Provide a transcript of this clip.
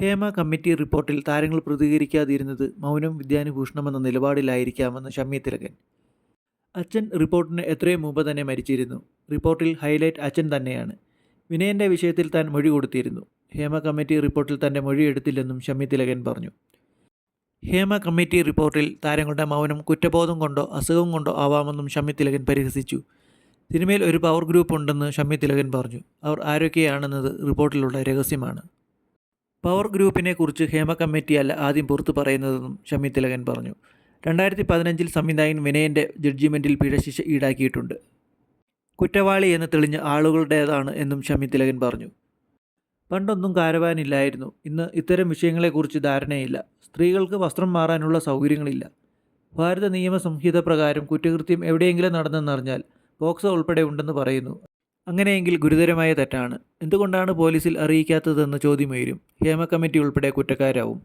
Hema committee റിപ്പോർട്ടിൽ താരങ്ങൾ പ്രതികരിക്കാതിരുന്നത് മൗനം വിദ്യാനുഭൂഷണമെന്ന നിലപാടിലായിരിക്കാമെന്ന് ഷമ്മി തിലകൻ. അച്ഛൻ റിപ്പോർട്ടിന് എത്രയും മുമ്പ് തന്നെ മരിച്ചിരുന്നു. റിപ്പോർട്ടിൽ ഹൈലൈറ്റ് അച്ഛൻ തന്നെയാണ്. വിനയന്റെ വിഷയത്തിൽ താൻ മൊഴി കൊടുത്തിരുന്നു. ഹേമ കമ്മിറ്റി റിപ്പോർട്ടിൽ തന്റെ മൊഴി എടുത്തില്ലെന്നും ഷമ്മി തിലകൻ പറഞ്ഞു. ഹേമ കമ്മിറ്റി റിപ്പോർട്ടിൽ താരങ്ങളുടെ മൗനം കുറ്റബോധം കൊണ്ടോ അസുഖം കൊണ്ടോ ആവാമെന്നും ഷമ്മി തിലകൻ പരിഹസിച്ചു. സിനിമയിൽ ഒരു പവർ ഗ്രൂപ്പ് ഉണ്ടെന്ന് ഷമ്മി തിലകൻ പറഞ്ഞു. അവർ ആരൊക്കെയാണെന്നത് റിപ്പോർട്ടിലുള്ള രഹസ്യമാണ്. പവർ ഗ്രൂപ്പിനെ കുറിച്ച് ഹേമ കമ്മിറ്റിയല്ല ആദ്യം പുറത്തു പറയുന്നതെന്നും ഷമി തിലകൻ പറഞ്ഞു. രണ്ടായിരത്തി പതിനഞ്ചിൽ സംവിധായകൻ വിനയന്റെ ജഡ്ജിമെന്റിൽ പിഴശിക്ഷ ഈടാക്കിയിട്ടുണ്ട്. കുറ്റവാളി എന്ന് തെളിഞ്ഞ ആളുകളുടേതാണ് എന്നും ഷമി തിലകൻ പറഞ്ഞു. പണ്ടൊന്നും കാരവാനില്ലായിരുന്നു. ഇന്ന് ഇത്തരം വിഷയങ്ങളെക്കുറിച്ച് ധാരണയില്ല. സ്ത്രീകൾക്ക് വസ്ത്രം മാറാനുള്ള സൗകര്യങ്ങളില്ല. ഭാരത നിയമ സംഹിത പ്രകാരം കുറ്റകൃത്യം എവിടെയെങ്കിലും നടന്നെന്നറിഞ്ഞാൽ പോക്സോ ഉൾപ്പെടെ ഉണ്ടെന്ന് പറയുന്നു. അങ്ങനെയെങ്കിൽ ഗുരുതരമായ തെറ്റാണ്. എന്തുകൊണ്ടാണ് പോലീസിൽ അറിയിക്കാത്തതെന്ന് ചോദ്യമുയരും ഹേമ കമ്മിറ്റി ഉൾപ്പെടെ കുറ്റക്കാരാവും.